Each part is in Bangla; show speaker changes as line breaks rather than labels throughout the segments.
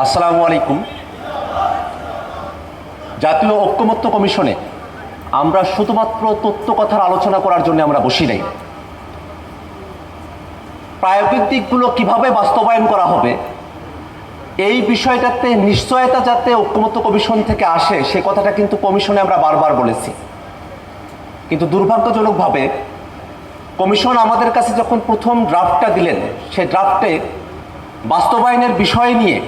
আসসালামু আলাইকুম। জাতীয় ঐক্যমত্য কমিশনে আমরা শুধুমাত্র তথ্য কথার আলোচনা করার জন্য আমরা বসি নাই। প্রায়োগিক দিকগুলো কীভাবে বাস্তবায়ন করা হবে, এই বিষয়টাতে নিশ্চয়তা যাতে ঐক্যমত্য কমিশন থেকে আসে, সে কথাটা কিন্তু কমিশনে আমরা বারবার বলেছি। কিন্তু দুর্ভাগ্যজনকভাবে কমিশন আমাদের কাছে যখন প্রথম ড্রাফটটা দিলেন সেই ড্রাফটে বাস্তবায়নের বিষয় নিয়ে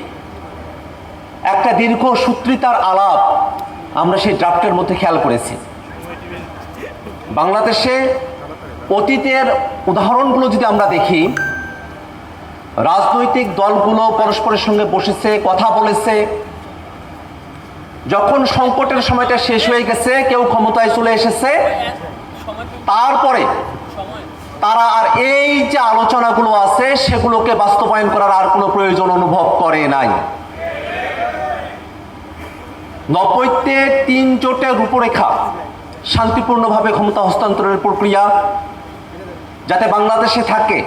একটা দীর্ঘ সূত্রিতার আলাপ আমরা সেই ড্রাফটের মধ্যে খেয়াল করেছি। বাংলাদেশে অতীতের উদাহরণগুলো যদি আমরা দেখি, রাজনৈতিক দলগুলো পরস্পরের সঙ্গে বসেছে, কথা বলেছে, যখন সংকটের সময়টা শেষ হয়ে গেছে, কেউ ক্ষমতায় চলে এসেছে, তারপরে তারা আর এই যে আলোচনাগুলো আছে, সেগুলোকে বাস্তবায়ন করার আর কোনো প্রয়োজন অনুভব করে নাই। নব্বইতে তিন জোটের রূপরেখা শান্তিপূর্ণভাবে ক্ষমতা হস্তান্তরের প্রক্রিয়া যাতে বাংলাদেশে থাকে,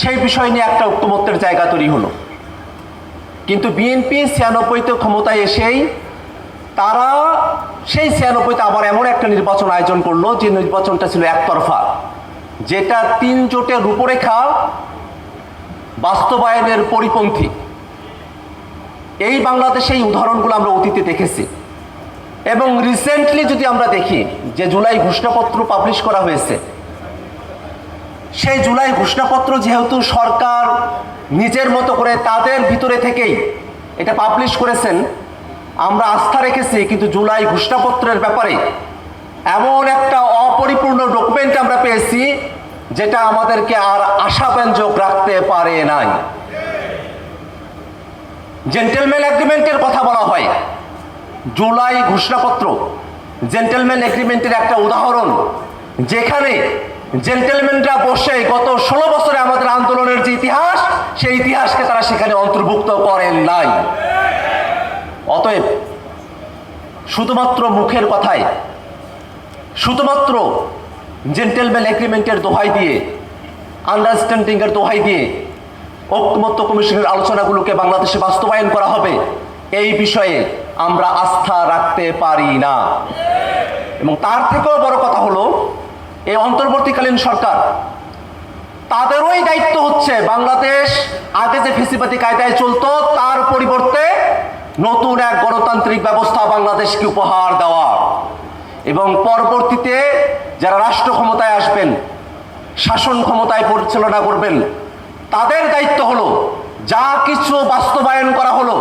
সেই বিষয় নিয়ে একটা ঐক্যমত্যের জায়গা তৈরি হলো। কিন্তু বিএনপি ছিয়ানব্বইতে ক্ষমতায় এসেই তারা সেই ছিয়ানব্বইতে আবার এমন একটা নির্বাচন আয়োজন করল, যে নির্বাচনটা ছিল একতরফা, যেটা তিন জোটের রূপরেখা বাস্তবায়নের পরিপন্থী। এই বাংলাদেশে এই উদাহরণগুলো আমরা অতীতে দেখেছি। এবং রিসেন্টলি যদি আমরা দেখি যে জুলাই ঘোষণাপত্র পাবলিশ করা হয়েছে, সেই জুলাই ঘোষণাপত্র যেহেতু সরকার নিজের মতো করে তাদের ভিতরে থেকেই এটা পাবলিশ করেছেন, আমরা আস্থা রেখেছি, কিন্তু জুলাই ঘোষণাপত্রের ব্যাপারে এমন একটা অপরিপূর্ণ ডকুমেন্ট আমরা পেয়েছি, যেটা আমাদেরকে আর আশাব্যঞ্জক রাখতে পারে নাই। জেন্টেলম্যান এগ্রিমেন্টের কথা বলা হয়। জুলাই ঘোষণাপত্র, জেন্টেলম্যান এগ্রিমেন্টের একটা উদাহরণ, যেখানে জেন্টেলম্যানরা বসে গত ষোলো বছরে আমাদের আন্দোলনের যে ইতিহাস, সেই ইতিহাসকে তারা সেখানে অন্তর্ভুক্ত করেন নাই। অতএব, শুধুমাত্র মুখের কথায় শুধুমাত্র জেন্টেলম্যান এগ্রিমেন্টের দোহাই দিয়ে আন্ডারস্ট্যান্ডিংয়ের দোহাই দিয়ে ঐক্যমত্য কমিশনের আলোচনাগুলোকে বাংলাদেশে বাস্তবায়ন করা হবে। এই বিষয়ে আমরা আস্থা রাখতে পারি না। এবং তার থেকেও বড় কথা হলো, এই অন্তর্বর্তীকালীন সরকার, তাদেরই দায়িত্ব হচ্ছে বাংলাদেশ আগে যে ফেসিবাদী কায়দায় চলতো, তার পরিবর্তে নতুন এক গণতান্ত্রিক ব্যবস্থা বাংলাদেশকে উপহার দেওয়া। এবং পরবর্তীতে যারা রাষ্ট্র ক্ষমতায় আসবেন, শাসন ক্ষমতায় পরিচালনা করবেন তাদের দায়িত্ব হলো যা কিছু বাস্তবায়ন করা হলো,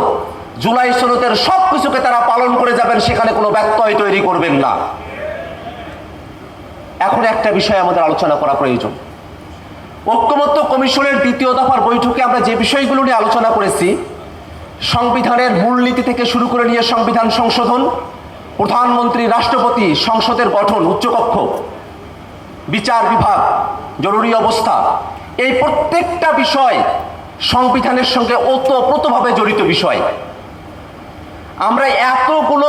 জুলাই সনদের সব কিছুকে তারা পালন করে যাবেন, সেখানে কোনো ব্যত্যয় তৈরি করবেন না। এখন একটা বিষয় আমাদের আলোচনা করা প্রয়োজন। ঐক্যমত্য কমিশনের দ্বিতীয় দফার বৈঠকে আমরা যে বিষয়গুলো নিয়ে আলোচনা করেছি, সংবিধানের মূলনীতি থেকে শুরু করে নিয়ে সংবিধান সংশোধন, প্রধানমন্ত্রী, রাষ্ট্রপতি, সংসদের গঠন, উচ্চকক্ষ, বিচার বিভাগ, জরুরি অবস্থা এই প্রত্যেকটা বিষয় সংবিধানের সঙ্গে ওতপ্রোতভাবে জড়িত বিষয়। আমরা এতগুলো